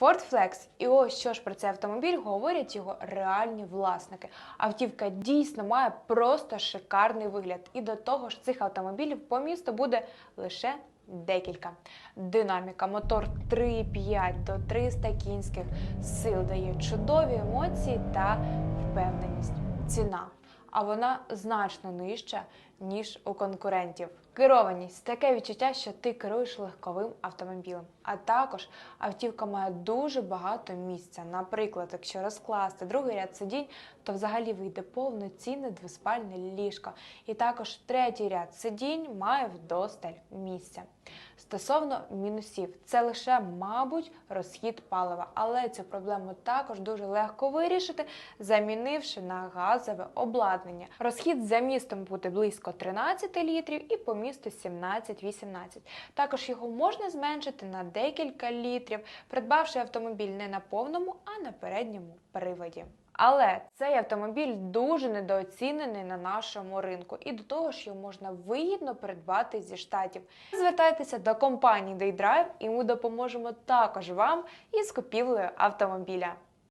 Ford Flex. І ось що ж про цей автомобіль говорять його реальні власники. Автівка дійсно має просто шикарний вигляд. І до того ж, цих автомобілів по місту буде лише декілька. Динаміка, мотор 3,5 до 300 кінських сил дає чудові емоції та впевненість. Ціна. А вона значно нижча, ніж у конкурентів. Керованість таке відчуття, що ти керуєш легковим автомобілем. А також автівка має дуже багато місця. Наприклад, якщо розкласти другий ряд сидінь, то взагалі вийде повноцінне двоспальне ліжко. І також третій ряд сидінь має вдосталь місця. Стосовно мінусів, це лише, мабуть, розхід палива, але цю проблему також дуже легко вирішити, замінивши на газове обладнання. Розхід за містом буде близько 13 літрів і по місту 17-18. Також його можна зменшити на декілька літрів, придбавши автомобіль не на повному, а на передньому приводі. Але цей автомобіль дуже недооцінений на нашому ринку, і до того ж його можна вигідно придбати зі штатів. Звертайтеся до компанії DayDrive, і ми допоможемо також вам із купівлею автомобіля.